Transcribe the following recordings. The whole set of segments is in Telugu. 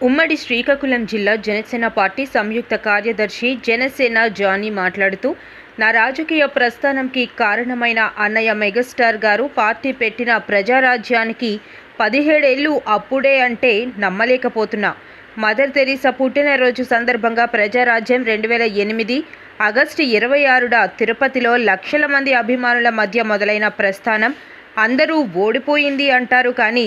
ఉమ్మడి శ్రీకాకుళం జిల్లా జనసేన పార్టీ సంయుక్త కార్యదర్శి జనసేన జానీ మాట్లాడుతూ నా రాజకీయ ప్రస్థానంకి కారణమైన అన్నయ్య మెగాస్టార్ గారు పార్టీ పెట్టిన ప్రజారాజ్యానికి పదిహేడేళ్ళు అప్పుడే అంటే నమ్మలేకపోతున్నా. మదర్ తెరీసా పుట్టినరోజు సందర్భంగా ప్రజారాజ్యం రెండు వేల ఎనిమిది ఆగస్టు ఇరవై ఆరుడ తిరుపతిలో లక్షల మంది అభిమానుల మధ్య మొదలైన ప్రస్థానం అందరూ ఓడిపోయింది అంటారు కానీ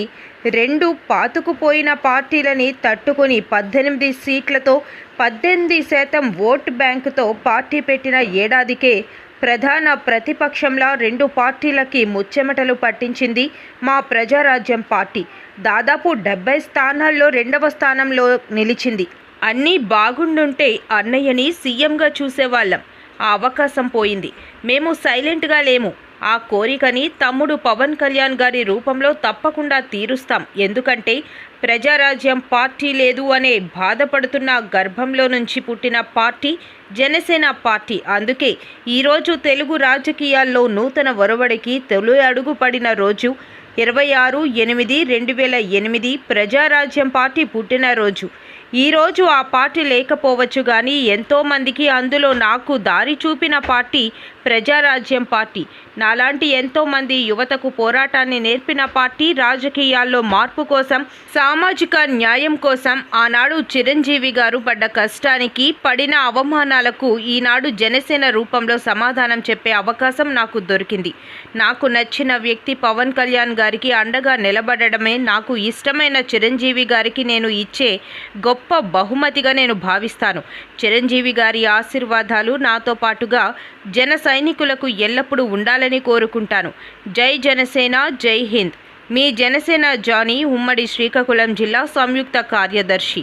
రెండు పాతుకుపోయిన పార్టీలని తట్టుకొని పద్దెనిమిది సీట్లతో పద్దెనిమిది శాతం ఓట్ బ్యాంకుతో పార్టీ పెట్టిన ఏడాదికే ప్రధాన ప్రతిపక్షంలా రెండు పార్టీలకి ముచ్చెమటలు పట్టించింది మా ప్రజారాజ్యం పార్టీ. దాదాపు డెబ్బై స్థానాల్లో రెండవ స్థానంలో నిలిచింది. అన్నీ బాగుండుంటే అన్నయ్యని సీఎంగా చూసేవాళ్ళం. ఆ అవకాశం పోయింది. మేము సైలెంట్గా లేము. ఆ కోరికని తమ్ముడు పవన్ కళ్యాణ్ గారి రూపంలో తప్పకుండా తీరుస్తాం. ఎందుకంటే ప్రజారాజ్యం పార్టీ లేదు అనే బాధపడుతున్న గర్భంలో నుంచి పుట్టిన పార్టీ జనసేన పార్టీ. అందుకే ఈరోజు తెలుగు రాజకీయాల్లో నూతన ఒరవడికి తొలి అడుగు పడిన రోజు ఇరవై ఆరు ఎనిమిది రెండు వేల ఎనిమిది ప్రజారాజ్యం పార్టీ పుట్టినరోజు ఈరోజు ఆ పార్టీ లేకపోవచ్చు కానీ ఎంతోమందికి అందులో నాకు దారి చూపిన పార్టీ ప్రజారాజ్యం పార్టీ. నాలాంటి ఎంతోమంది యువతకు పోరాటాన్ని నేర్పిన పార్టీ రాజకీయాల్లో మార్పు కోసం సామాజిక న్యాయం కోసం ఆనాడు చిరంజీవి గారు పడ్డ కష్టానికి పడిన అవమానాలకు ఈనాడు జనసేన రూపంలో సమాధానం చెప్పే అవకాశం నాకు దొరికింది. నాకు నచ్చిన వ్యక్తి పవన్ కళ్యాణ్ గారికి అండగా నిలబడడమే నాకు ఇష్టమైన చిరంజీవి గారికి నేను ఇచ్చే గొప్ప బహుమతిగా నేను భావిస్తాను. చిరంజీవి గారి ఆశీర్వాదాలు నాతో పాటుగా జన సైనికులకు ఎల్లప్పుడూ ఉండాలని కోరుకుంటాను. జై జనసేన జై హింద్. మీ జనసేన జానీ ఉమ్మడి శ్రీకాకుళం జిల్లా సంయుక్త కార్యదర్శి.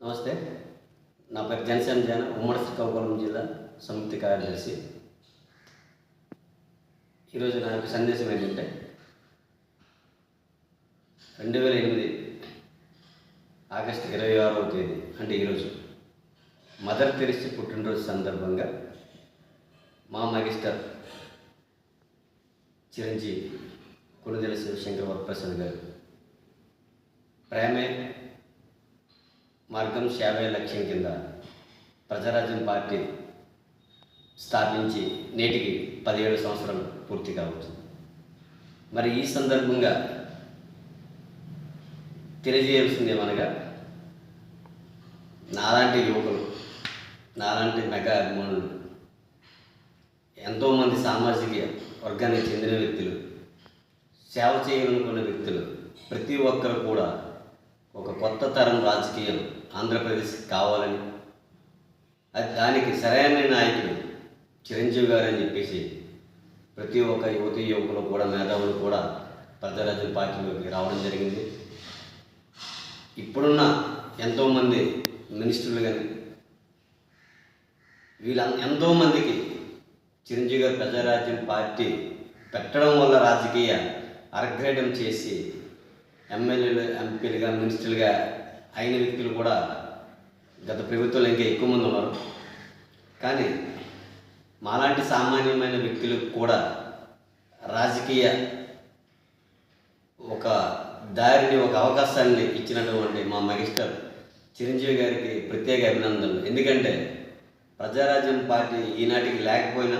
నమస్తే. నా పేరు జనసేన జన ఉమ్మడి శ్రీకాకుళం జిల్లా సంయుక్త కార్యదర్శి. ఈరోజు నా యొక్క సందేశం ఏంటంటే రెండు వేల ఎనిమిది ఆగస్టు ఇరవై ఆరవ తేదీ అంటే ఈరోజు మదర్ తెరిసి పుట్టినరోజు సందర్భంగా మా మెగిస్టర్ చిరంజీవి కొనుదెల శివశంకర్ వరప్రసాద్ గారు. ప్రేమే మార్గం సేవే లక్ష్యం కింద ప్రజారాజ్యం పార్టీ స్థాపించి నేటికి పదిహేడు సంవత్సరాలు పూర్తి కావచ్చు. మరి ఈ సందర్భంగా తెలియజేయాల్సింది ఏమనగా నాలాంటి యువకులు నాలాంటి మెగా అభిమానులు ఎంతోమంది సామాజిక వర్గానికి చెందిన వ్యక్తులు సేవ చేయాలనుకున్న వ్యక్తులు ప్రతి ఒక్కరు కూడా ఒక కొత్త తరం రాజకీయం ఆంధ్రప్రదేశ్ కావాలని అది దానికి సరైన నాయకుడు చిరంజీవి గారు అని చెప్పేసి ప్రతి ఒక్క యువతి యువకులు కూడా మేధావులు కూడా ప్రజారాజ్యం పార్టీలోకి రావడం జరిగింది. ఇప్పుడున్న ఎంతోమంది మినిస్టర్లు కానీ వీళ్ళ ఎంతోమందికి చిరంజీవి గారు ప్రజారాజ్యం పార్టీ పెట్టడం వల్ల రాజకీయ అర్గ్రేడం చేసి ఎమ్మెల్యేలు ఎంపీలుగా మినిస్టర్లుగా అయిన వ్యక్తులు కూడా గత ప్రభుత్వంలో ఇంకా ఎక్కువ మంది ఉన్నారు. కానీ మాలాంటి సామాన్యమైన వ్యక్తులకు కూడా రాజకీయ ఒక దారిని ఒక అవకాశాన్ని ఇచ్చినటువంటి మా మగిస్టర్ చిరంజీవి గారికి ప్రత్యేక అభినందనలు. ఎందుకంటే ప్రజారాజ్యం పార్టీ ఈనాటికి లేకపోయినా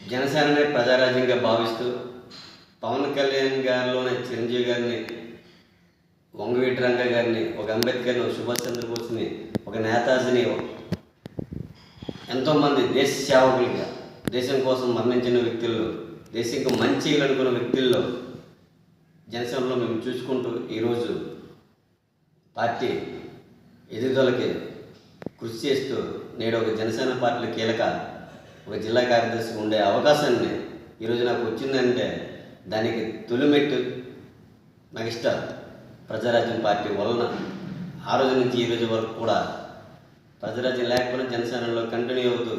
జనసేననే ప్రజారాజ్యంగా భావిస్తూ పవన్ కళ్యాణ్ గారిలోనే చిరంజీవి గారిని వంగవీటి రంగ గారిని ఒక అంబేద్కర్ని సుభాష్ చంద్రబోస్ని ఒక నేతాజీని ఎంతోమంది దేశ సేవకులుగా దేశం కోసం మరణించిన వ్యక్తుల్లో దేశంకు మంచి అనుకున్న వ్యక్తుల్లో జనసేనలో మేము చూసుకుంటూ ఈరోజు పార్టీ ఎదుగుదలకి కృషి చేస్తూ నేడు ఒక జనసేన పార్టీ కీలక ఒక జిల్లా కార్యదర్శి ఉండే అవకాశాన్ని ఈరోజు నాకు వచ్చిందంటే దానికి తొలిమెట్టు నాకు ఇష్టం. ప్రజారాజ్యం పార్టీ వలన ఆ రోజు నుంచి ఈ రోజు వరకు కూడా ప్రజారాజ్యం లేకపోయినా జనసేనలో కంటిన్యూ అవుతూ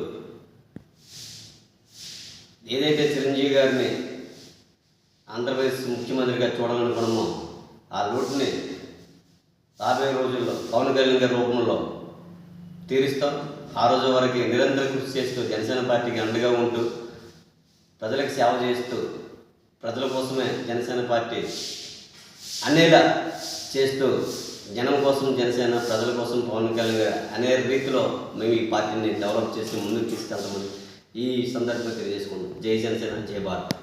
ఏదైతే చిరంజీవి గారిని ఆంధ్రప్రదేశ్ ముఖ్యమంత్రిగా చూడాలనుకున్నామో ఆ లోటుని రాబోయే రోజుల్లో పవన్ కళ్యాణ్ గారి రూపంలో తీరుస్తాం. ఆ రోజు వరకు నిరంతరం కృషి చేస్తూ జనసేన పార్టీకి అండగా ఉంటూ ప్రజలకు సేవ చేస్తూ ప్రజల కోసమే జనసేన పార్టీ అనేలా చేస్తూ జనం కోసం జనసేన ప్రజల కోసం పవన్ కళ్యాణ్ గారు అనే రీతిలో మేము ఈ పార్టీని డెవలప్ చేసి ముందుకు తీసుకెళ్తామని ఈ సందర్భంగా తెలియజేసుకుంటాం జై జనసేన జై భారత్.